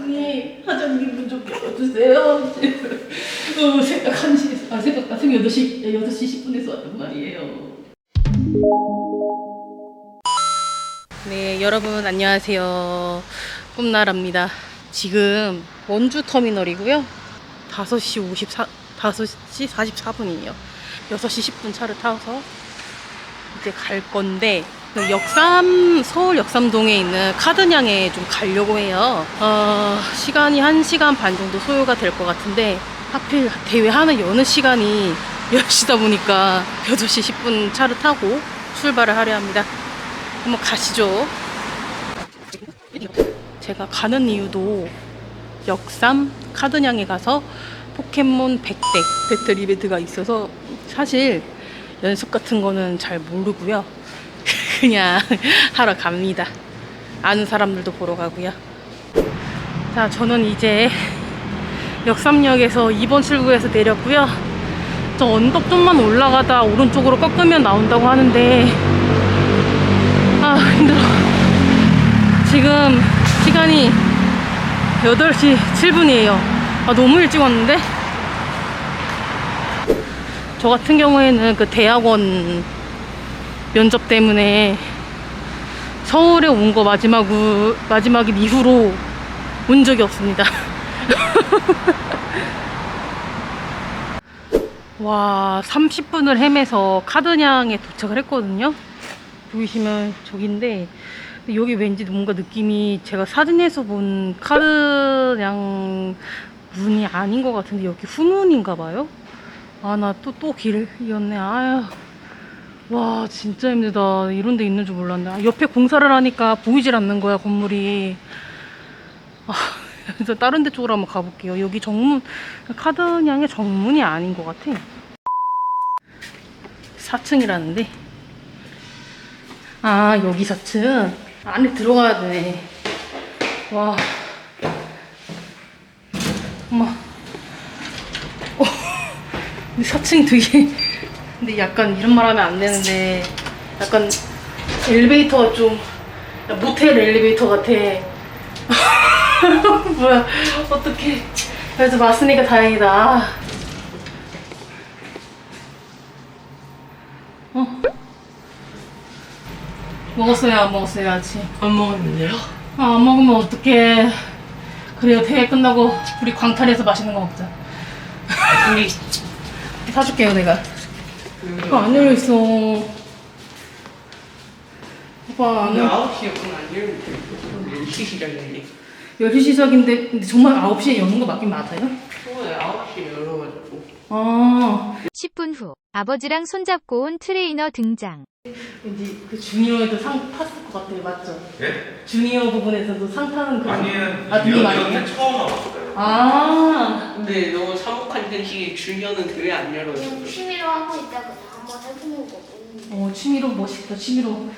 네, 하장님 문좀 열어주세요. 어, 새벽 1시, 아, 새벽, 아, 새벽 8시, 8시 10분에서 왔단 말이에요. 네, 여러분 안녕하세요. 꿈나라입니다. 지금 원주 터미널이고요. 5시 54, 5시 44분이에요. 6시 10분 차를 타서 이제 갈 건데 그 역삼 서울 역삼동에 있는 카드냥에 좀 가려고 해요. 어, 시간이 1시간 반 정도 소요가 될 것 같은데 하필 대회 하는 여는 시간이 10시다 보니까 8시 10분 차를 타고 출발을 하려 합니다. 한번 가시죠. 제가 가는 이유도 역삼 카드냥에 가서 포켓몬 100대 배틀 이벤트가 있어서 사실 연습 같은 거는 잘 모르고요. 그냥 하러 갑니다. 아는 사람들도 보러 가고요. 자, 저는 이제 역삼역에서 2번 출구에서 내렸고요. 저 언덕 좀만 올라가다 오른쪽으로 꺾으면 나온다고 하는데 아 힘들어. 지금 시간이 8시 7분이에요. 아, 너무 일찍 왔는데? 저 같은 경우에는 그 대학원 면접 때문에 서울에 온 거 마지막, 마지막인 이후로 온 적이 없습니다. 와, 30분을 헤매서 카드냥에 도착을 했거든요. 보이시면 저긴데, 여기 왠지 뭔가 느낌이 제가 사진에서 본 카드냥 문이 아닌 것 같은데 여기 후문인가 봐요? 아, 나 또, 또 길을 이었네. 아유. 와, 진짜 힘들다. 이런 데 있는 줄 몰랐네. 아, 옆에 공사를 하니까 보이질 않는 거야, 건물이. 아, 그래서 다른 데 쪽으로 한번 가볼게요. 여기 정문, 카드냥의 정문이 아닌 것 같아. 4층이라는데. 아, 여기 4층. 안에 들어가야 되네. 와. 엄마. 어, 근데 4층이 되게. 근데 약간 이런 말 하면 안 되는데. 약간 엘리베이터가 좀. 모텔 엘리베이터 같아. 뭐야. 어떡해. 그래도 왔으니까 다행이다. 아. 어? 먹었어요, 안 먹었어요, 아직? 안 먹었는데요? 아, 안 먹으면 어떡해. 그래요, 대회 끝나고 우리 광탈에서 맛있는 거 먹자. 우리 사줄게요, 내가. 그거 안 열려 있어. 오빠, 안 오늘 열... 9시였구나 안 열는데 10시 시작인데 10시 시작인데, 근데 정말 9시에 여는 거 맞긴 맞아요? 초반에 9시에 열어가지고 아, 10분 후 아버지랑 손잡고 온 트레이너 등장. 왠지 그 주니어에도 상 탔을 것 같아요, 맞죠? 예? 주니어 부분에서도 상 타는 그. 아니에요. 아, 오네? 처음 와봤어요. 아, 근데 너무 사목한 ten시 주니어는 대회 안 열어가지고 취미로 하고 있다가 한번 해보는 거고. 어, 취미로 멋있다, 취미로.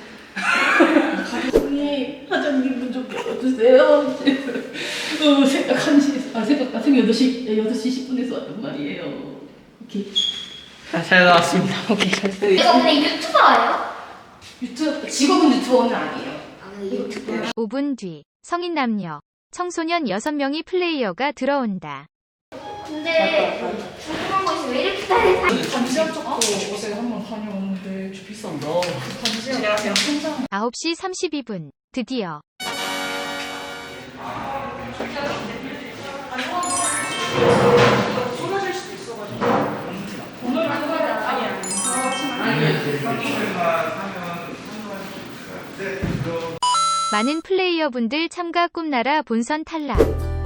네, 하장님 문좀 열어주세요. 어, 새벽 1시, 아, 새벽, 아, 새벽 8시, 8시 10분에서 왔단 말이에요. 오케이. 아, 잘 나왔습니다 오케이, 잘 됐어요. 내가 그냥 유튜버예요? 유튜브, 직업은 유튜버는 아니에요. 아, 근데 유튜버. 5분 뒤 성인 남녀, 청소년 6명이 플레이어가 들어온다. 근데 궁금한 거 있으면 왜 이렇게 다해? 반지하 쪽도 어제 한번 다녀왔는데, 좀 비싼다. 반지하 그냥 한장. 9시 32분. 드디어 많은 플레이어분들 참가 꿈나라 본선 탈락.